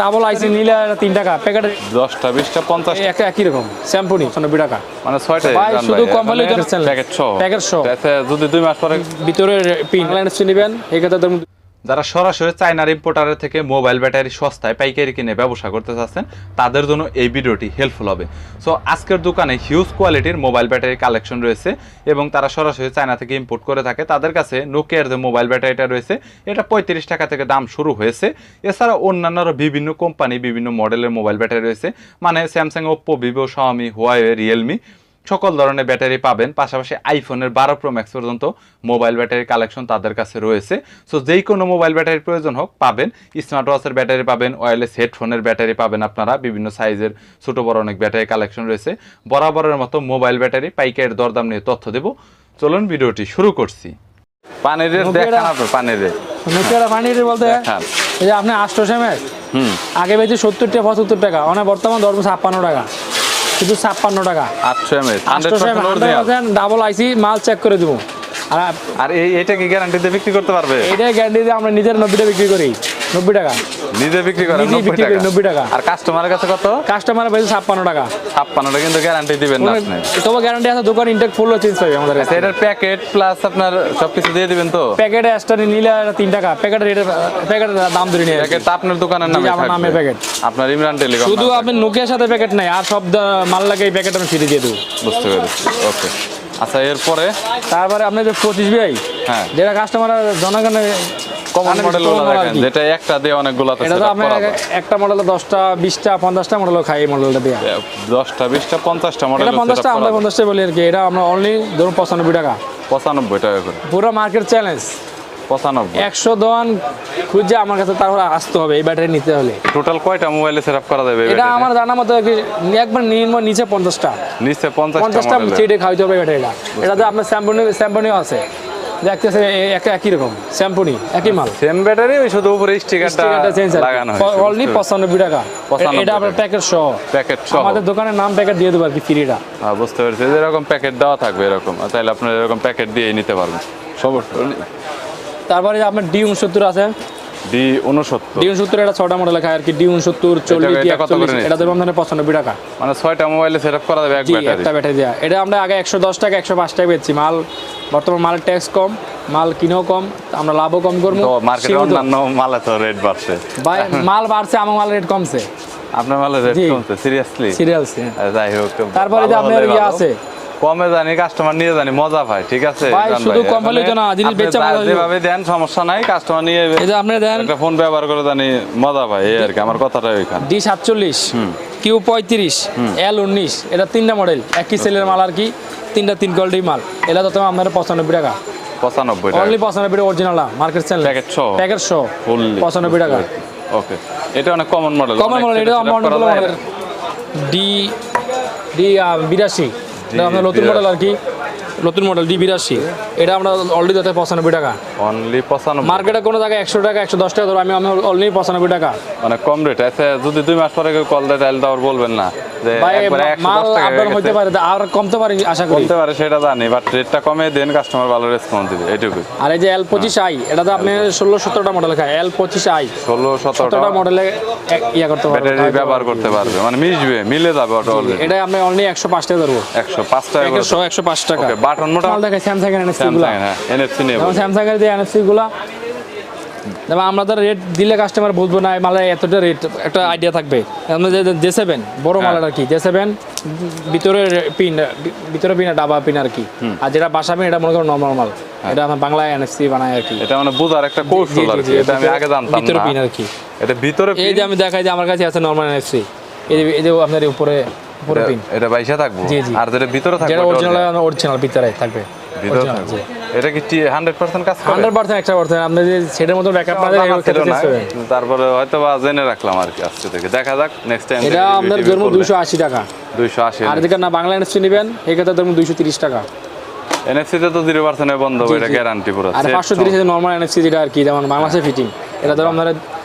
Double আইসি নিলে তিন টাকা প্যাকেট দশটা বিশটা পঞ্চাশ একই রকম শ্যাম্পু নি টাকা। মানে ছয়টা শুধু কোম্পানি প্যাকেট সহ। প্যাকেট সহ। যদি দুই মাস পরে ভিতরে পিন লাইন নেবেন ধরুন যারা সরাসরি চায়নার ইম্পোর্টারের থেকে মোবাইল ব্যাটারি সস্তায় পাইকারি কিনে ব্যবসা করতে চাচ্ছেন, তাদের জন্য এই ভিডিওটি হেল্পফুল হবে। সো আজকের দোকানে হিউজ কোয়ালিটির মোবাইল ব্যাটারি কালেকশন রয়েছে এবং তারা সরাসরি চায়না থেকে ইম্পোর্ট করে থাকে। তাদের কাছে নোকিয়ার যে মোবাইল ব্যাটারিটা রয়েছে, এটা পঁয়ত্রিশ টাকা থেকে দাম শুরু হয়েছে। এছাড়া অন্যান্য বিভিন্ন কোম্পানি বিভিন্ন মডেলের মোবাইল ব্যাটারি রয়েছে। মানে Samsung Oppo Vivo Xiaomi Huawei Realme সকল ধরনের ব্যাটারি পাবেন পাশাপাশি আইফোনের বারো প্রো ম্যাক্স পর্যন্ত মোবাইল ব্যাটারি কালেকশন তাদের কাছে রয়েছে। সো যেই কোনো মোবাইল ব্যাটারির প্রয়োজন হোক পাবেন স্মার্ট ওয়াচের ব্যাটারি পাবেন ওয়্যারলেস হেডফোনের ব্যাটারি পাবেন আপনারা বিভিন্ন সাইজের ছোট বড় অনেক ব্যাটারি কালেকশন রয়েছে। বরাবরের মতো মোবাইল ব্যাটারি পাইকারের দরদাম নিয়ে তথ্য দেব। চলুন ভিডিওটি শুরু করছি। পানির রেট নোকিয়াটা- দেখান আপনার পানির রেট। নোকিয়ার পানির বলতে? এই যে আপনি আটশো হুম। আগে বেঁচে সত্তর টাকা পঁচাত্তর টাকা মানে বর্তমান ধরবো ছাপ্পান্ন টাকা। শুধু ছাপ্পান্ন টাকা। আটশো এম পার্সেন্ট ডাবল আইসি মাল চেক করে দেবো। আর আর এই এটা কি গ্যারান্টিতে বিক্রি করতে পারবে? গ্যারান্টি দিয়ে আমরা নিজের নব্বইটা বিক্রি করি। নব্বই টাকা। নিজে বিক্রি করেন 90 বিক্রি করি, টাকা 90 টাকা। আর কাস্টমারের কাছে কত? কাস্টমার পেয়েছে ছাপ্পান্ন টাকা। ছাপ্পান্নটা কিন্তু গ্যারান্টি দিবেন না আপনি। তবে গ্যারান্টি আছে দোকান ইনটেক ফুল চেঞ্জ পাবে আমাদের কাছে। আচ্ছা এটার প্যাকেট প্লাস আপনার সবকিছু দিয়ে দিবেন তো? প্যাকেটে এক্সট্রা নিলে এটা তিন টাকা। প্যাকেটের রেটের প্যাকেটের দাম ধরে নিয়ে প্যাকেট আপনার দোকানের নামে আমার নামে প্যাকেট। আপনার ইমরান টেলিকম শুধু আপনি নোকিয়ার সাথে প্যাকেট নাই আর সব মাল লাগে এই প্যাকেট আমি ফ্রি দিয়ে দেবো। বুঝতে পেরেছি। ওকে আচ্ছা এরপরে? তারপরে আপনি যে পঁচিশ বিআই হ্যাঁ। যেটা কাস্টমার জনগণের কমন মডেল আর দেখেন যেটা একটা দিয়ে অনেকগুলো এটা তো আপনার একটা মডেলে দশটা বিশটা পঞ্চাশটা মডেল খাই এই মডেলটা দিয়ে। দশটা বিশটা পঞ্চাশটা মডেল এটা পঞ্চাশটা আমরা পঞ্চাশটা বলি আর কি। এটা আমরা অনলি ধরুন পঁচানব্বই টাকা। পঁচানব্বই টাকা করে। পুরো মার্কেট চ্যালেঞ্জ পঁচানব্বই। একশো দোকান খুঁজে আমার কাছে তারপরে আসতে হবে এই ব্যাটারি নিতে হলে। টোটাল কয়টা মোবাইলে সেট করা যাবে এটা আমার জানা মতো একবার নিম্ন নিচে পঞ্চাশটা। নিচে পঞ্চাশটা পঞ্চাশটা চেটে খাইতে হবে ব্যাটারিটা এটা তো আপনার স্যাম্পনি স্যাম্পনিও আছে। একটা একই রকম একই মাল। সেম ব্যাটারি ওই শুধু উপরে স্টিকারটা লাগানো অনলি পঁচানব্বই টাকা। এটা আপনার প্যাকেট সহ। প্যাকেট সহ। আমাদের দোকানের নাম প্যাকেট দিয়ে দেবো আর কি ফ্রিটা হ্যাঁ বুঝতে পেরেছি। এরকম প্যাকেট দেওয়া থাকবে এরকম তাহলে আপনার এরকম প্যাকেট দিয়ে নিতে পারবেন। তারপরে আপনার ডি উনসত্তর আছে। ডি উনসত্তর। ডি উনসত্তর এটা ছটা মডেল খায় আর কি ডি উনসত্তর চল্লিশ এটা কত করে এটা দেবো আমাদের পঁচানব্বই টাকা। মানে ছয়টা মোবাইলে সেট করা যাবে এক ব্যাটারি একটা ব্যাটারি দেওয়া এটা আমরা আগে একশো দশ টাকা একশো পাঁচ টাকা বেচছি মাল বর্তমান মালের ট্যাক্স কম মাল কিনেও কম আমরা লাভও কম করব মার্কেটে অন্যান্য মালে তো রেট বাড়ছে। ভাই মাল বাড়ছে আমার মাল রেট কমছে। আপনার মালের রেট কমছে সিরিয়াসলি সিরিয়ালস যাই হোক তারপরে যে আপনার ইয়ে আছে। কমে জানি কাস্টমার নিয়ে জানি মজা পায় ঠিক আছে? শুধু কম হলেই তো না, জিনিস আপনি মজা যেভাবে দেন সমস্যা নাই কাস্টমার নিয়ে এই যে আপনি দেন। একটা ফোন ব্যবহার করে জানি মজা পায় এই আর কি আমার কথাটা ওইখানে। ডি সাতচল্লিশ। কিউ পঁয়ত্রিশ এল উনিশ এটা তিনটা মডেল একই সেলের মাল আর কি তিনটা তিন কোয়ালিটি মাল। এটা তো তোমার আপনার পঁচানব্বই টাকা। পঁচানব্বই অনলি পঁচানব্বই টাকা original market sale? Packet show পঁচানব্বই টাকা। ওকে এটা অনেক কমন মডেল কমন মডেল এটা আমার মডেল ডি ডি বিরাশি। এটা আপনার নতুন মডেল আর কি। নতুন মডেল ডি বিরাশি। এটা আমরা অলরেডি যাতে পঁচানব্বই টাকা। অনলি পঁচানব্বই। মার্কেটে কোনো জায়গায় একশো টাকা একশো দশ টাকা ধরো আমি আমি অলরেডি পঁচানব্বই টাকা। মানে কম রেট আছে যদি দুই মাস পরে কল দেয় তাহলে তো আর বলবেন না। মাল হইতে গেছে। পারে আর কমতে পারে আশা করি। বলতে পারে সেটা জানি বাট রেটটা কমে দেন কাস্টমার ভালো রেসপন্স দিবে এইটুকুই আর এই যে এল পঁচিশ আই এটা তো আপনি ষোলো সতেরোটা মডেল খায়। এল পঁচিশ আই ষোলো সতেরোটা। মডেলে ইয়া করতে পারবে। ব্যাটারি ব্যবহার করতে পারবে মানে মিশবে মিলে যাবে ওটা এটা আপনি অনলি একশো পাঁচ টাকা ধরবো। একশো পাঁচ টাকা একশো একশো পাঁচ টাকা। বাটন মোটা মাল স্যামসাং এনএফসি গুলা। স্যামসাং এর যে এনএফসি গুলা যেমন আমরা তো রেট দিলে কাস্টমার বুঝব না মালের এতটা রেট একটা আইডিয়া থাকবে। জে সেভেন বড় হ্যাঁ। মালের আর কি জে সেভেন ভিতরে পিন ভিতরে পিন ডাবা পিন আর কি। আর যেটা বাসা পিন এটা মনে করো নর্মাল মাল। হ্যাঁ। এটা আমার বাংলায় বানায় আর কি। এটা মানে বোঝার একটা কৌশল আর কি এটা আমি আগে জানতাম ভিতরে পিন আর কি। এটা ভিতরে এই যে আমি দেখাই যে আমার কাছে আছে নর্মাল এনএফসি এই যে এই যে আপনার উপরে উপরে পিন এটা- থাকব। জি। আর যেটা ভিতরে থাকবে যেটা অরিজিনাল অরিজিনাল ভিতরে থাকবে। ভিতরে থাকবে এটা কি হান্ড্রেড পার্সেন্ট কাজ করে? হান্ড্রেড পার্সেন্ট আপনি যে সেটার মতো ব্যাকআপ তারপরে হয়তো বা জেনে রাখলাম আর কি আজকে থেকে। দেখা যাক নেক্সট টাইম এটা আপনার দুইশো আশি টাকা। দুইশো আশি আর এদিকে না বাংলা এনএফসি নেবেন এই ধরুন দুইশো তিরিশ টাকা। এনএফসি তে তো জিরো পার্সেন্টে বন্ধ হবে এটা গ্যারান্টি পুরো। আর পাঁচশো তিরিশ নর্মাল এনএফসি যেটা আর কি যেমন বাংলাদেশে ফিটিং এটা ধরুন আপনার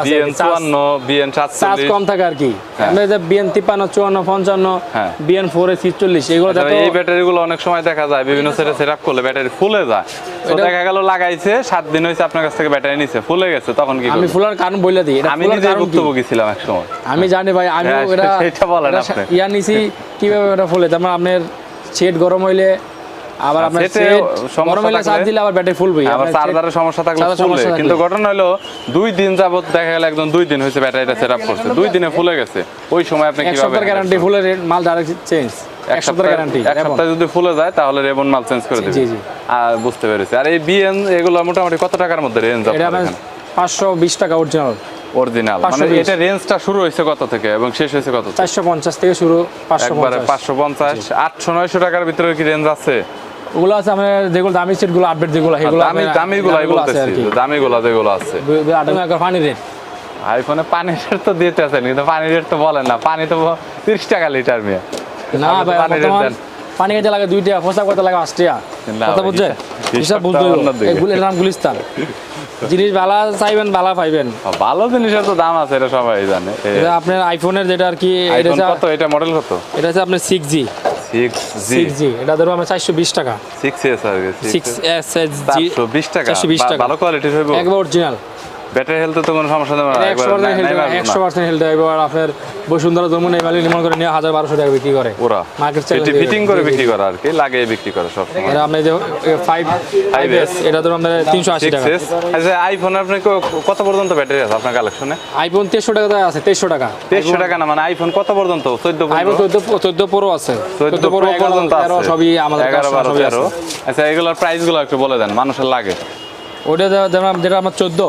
আছে চুয়ান্ন বিএন চার্জ কম থাকে আর কি হ্যাঁ। আমরা যে বিএন তিপ্পান্ন চুয়ান্ন পঞ্চান্ন হ্যাঁ। বিএন ফোর এ ছিচল্লিশ এগুলো আচ্ছা, এই ব্যাটারিগুলো অনেক সময় দেখা যায় বিভিন্ন সেটে সেট আপ করলে ব্যাটারি ফুলে যায় তো দেখা গেল লাগাইছে সাত দিন হয়েছে আপনার কাছ থেকে ব্যাটারি নিছে ফুলে গেছে তখন কি আমি ফুলার কারণ বলে দিই আমি নিজে ভুক্তভোগী ছিলাম এক সময় আমি জানি ভাই আমি হ্যাঁ, এটা সেটা বলেন আপনি। ইয়া নিছি কীভাবে এটা ফুলে তারপর আপনার সেট গরম হইলে আবার আপনার সমস্যা চার্জ দিলে আবার ব্যাটারি ফুলবে আবার চার্জারের সমস্যা থাকলে কিন্তু ঘটনা হলো দুই দিন যাবত দেখা গেল একদম দুই দিন হয়েছে ব্যাটারিটা সেট আপ করছে। দুই দিনে ফুলে গেছে। ওই সময় আপনি এক কীভাবে সপ্তাহের গ্যারান্টি মাল ডাইরেক্ট চেঞ্জ এক সপ্তাহের গ্যারান্টি এক সপ্তাহে যদি ফুলে যায় তাহলে রেবন মাল চেঞ্জ করে দেবে জি, জি। আর বুঝতে পেরেছি। আর এই বিএন এগুলো মোটামুটি কত টাকার মধ্যে রেঞ্জ এটা আপনার পাঁচশো বিশ টাকা অরিজিনাল অরিজিনাল মানে 520 এটা রেঞ্জটা শুরু হয়েছে কত থেকে এবং শেষ হয়েছে কত থেকে? চারশো পঞ্চাশ থেকে শুরু পাঁচশো একবারে পঞ্চাশ। পাঁচশো পঞ্চাশ। আটশো নয়শো টাকার ভিতরে কি রেঞ্জ আছে? ওগুলো আছে আমাদের যেগুলো দামি সেটগুলো আপডেট যেগুলো সেগুলো দামি বলতেছি দামি গুলা যেগুলো আছে। পানি রেট। আইফোনে পানির রেট তো দিতে আছেন কিন্তু পানির রেট তো বলেন না। পানি তো তিরিশ টাকা লিটার মেয়ে। না ভাই। পানি খেতে লাগে দুই টাকা পোশাক করতে লাগে পাঁচ টাকা কথা বুঝছে? হিসাব- বুঝতে নাম গুলিস্তান। জিনিস ভালো চাইবেন ভালো পাইবেন। ভালো জিনিসের তো দাম আছে এটা সবাই জানে। এটা আপনার আইফোনের যেটা আর কি এটা কত? এটা মডেল কত? এটা হচ্ছে আপনার six G six G six G এটা ধরো আমরা চারশো বিশ টাকা। সিক্স এস আর সিক্স এস এস জি চারশো বিশ টাকা? চারশো বিশ বা- টাকা। ভালো কোয়ালিটির হবে একবার অরিজিনাল ব্যাটারি হেলথে তো কোনো সমস্যা হেলথ আপনার বসুন্ধরা যমুনা এই নির্মাণ করে নিয়ে 1200 টাকা বিক্রি করে। ওরা। মার্কেট ফিটিং করে বিক্রি করে আর কি বিক্রি করে সব সময় আপনি যে 5 5s এটা আমাদের 380 টাকা। আচ্ছা আইফোন কত পর্যন্ত ব্যাটারি আছে আপনার কালেকশনে আইফোন 1300 টাকা আছে 1300 টাকা। 1300 টাকা না মানে আইফোন কত পর্যন্ত? চোদ্দ আইফোন চোদ্দ 14 আছে। 14 প্রো পর্যন্ত সবই আমাদের কাছে আচ্ছা এগুলোর প্রাইসগুলো একটু বলে দেন মানুষের লাগে। ওটা যেমন যেটা আমার 14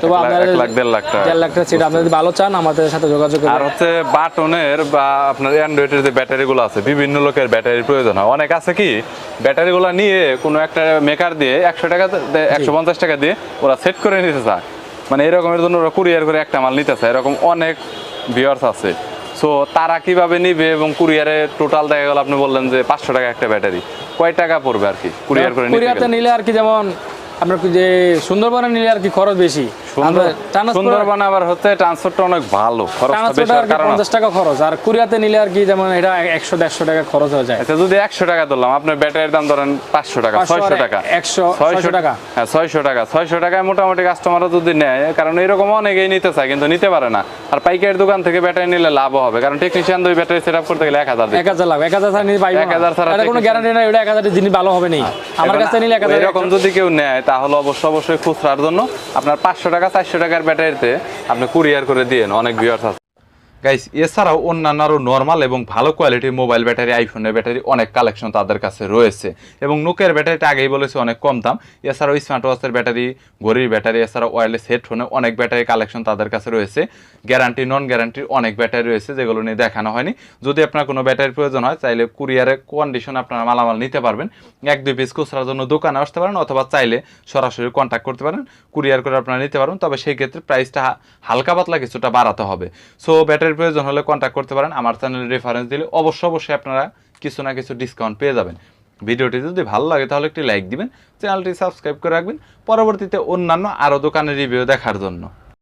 তবে এক লাখ- আপনারা এক লাখ, দেড় লাখ টাকা। দেড় লাখ টাকা সেট আপনারা যদি ভালো চান আমাদের সাথে যোগাযোগ আর হচ্ছে বাটনের বা আপনার অ্যান্ড্রয়েডের যে ব্যাটারি গুলো আছে বিভিন্ন লোকের ব্যাটারির প্রয়োজন হয়। অনেক আছে কি ব্যাটারি গুলো নিয়ে কোনো একটা মেকার দিয়ে একশো টাকা একশো পঞ্চাশ টাকা দিয়ে ওরা সেট করে নিতে চায়। মানে এরকমের জন্য ওরা কুরিয়ার করে একটা মাল নিতে চায়। এরকম অনেক ভিওর্স আছে। সো তারা কীভাবে নিবে এবং কুরিয়ারে টোটাল দেখা গেল আপনি বললেন যে পাঁচশো টাকা একটা ব্যাটারি। কয় টাকা পড়বে আর কি কুরিয়ার করে নিতে নিলে আর কি যেমন আপনার যে সুন্দরবনে নিলে আর কি খরচ বেশি। সুন্দরবন আবার হচ্ছে ট্রান্সপোর্টটা অনেক ভালো আর হওয়ার কি কারণ পঞ্চাশ টাকা খরচ আর কোরিয়াতে নিলে আর কি যেমন এটা একশো দেড়শো টাকা খরচ হয়ে যায়। আচ্ছা যদি একশো টাকা ধরলাম আপনার ব্যাটারির দাম ধরেন পাঁচশো টাকা ছয়শো টাকা। 100 600 টাকা। হ্যাঁ ছয়শো টাকা। ছয়শো টাকায় মোটামুটি কাস্টমাররা যদি নেয় কারণ এরকম অনেকেই নিতে চায় কিন্তু নিতে পারে না। আর পাইকারি দোকান থেকে ব্যাটারি নিলে লাভও হবে কারণ টেকনিশিয়ান দুই ব্যাটারি সেট আপ করতে গেলে এক হাজার এক হাজার লাখ এক হাজার ছাড়া পাইবো 1000 ছাড়া কোনো গ্যারান্টি নাই ওটা এক হাজার জিনিস ভালো হবে নেই আমার কাছে নিলে এক হাজার এরকম যদি কেউ নেয় তাহলে অবশ্যই অবশ্যই খুচরার জন্য আপনার পাঁচশো টাকা চারশো টাকার ব্যাটারিতে আপনি কুরিয়ার করে দিয়েন অনেক ভিউয়ার্স আছে। গাইস এছাড়াও অন্যান্য আরও নর্মাল এবং ভালো কোয়ালিটির মোবাইল ব্যাটারি আইফোনের ব্যাটারি অনেক কালেকশন তাদের কাছে রয়েছে। এবং নোকের ব্যাটারিটা আগেই বলেছে, অনেক কম দাম। এছাড়াও স্মার্ট ওয়াচের ব্যাটারি ঘড়ির ব্যাটারি এছাড়াও ওয়্যারলেস হেডফোনে অনেক ব্যাটারি কালেকশন তাদের কাছে রয়েছে। গ্যারান্টি নন গ্যারান্টির অনেক ব্যাটারি রয়েছে, যেগুলো নিয়ে দেখানো হয়নি। যদি আপনার কোনো ব্যাটারির প্রয়োজন হয়, চাইলে কুরিয়ারে কন্ডিশন আপনারা মালামাল নিতে পারবেন। এক, দুই পিস খুচরার জন্য দোকানে আসতে পারেন, অথবা চাইলে সরাসরি কন্ট্যাক্ট করতে পারেন। কুরিয়ার করে আপনারা নিতে পারবেন, তবে সেই ক্ষেত্রে প্রাইসটা হালকা পাতলা কিছুটা বাড়াতে হবে। সো ব্যাটারির প্রয়োজন হলে কন্ট্যাক্ট করতে পারেন। আমার চ্যানেলের রেফারেন্স দিলে অবশ্যই অবশ্যই আপনারা কিছু না কিছু ডিসকাউন্ট পেয়ে যাবেন। ভিডিওটি যদি ভালো লাগে তাহলে একটি লাইক দিবেন চ্যানেলটি সাবস্ক্রাইব করে রাখবেন। পরবর্তীতে অন্যান্য আরও দোকানের রিভিউ দেখার জন্য।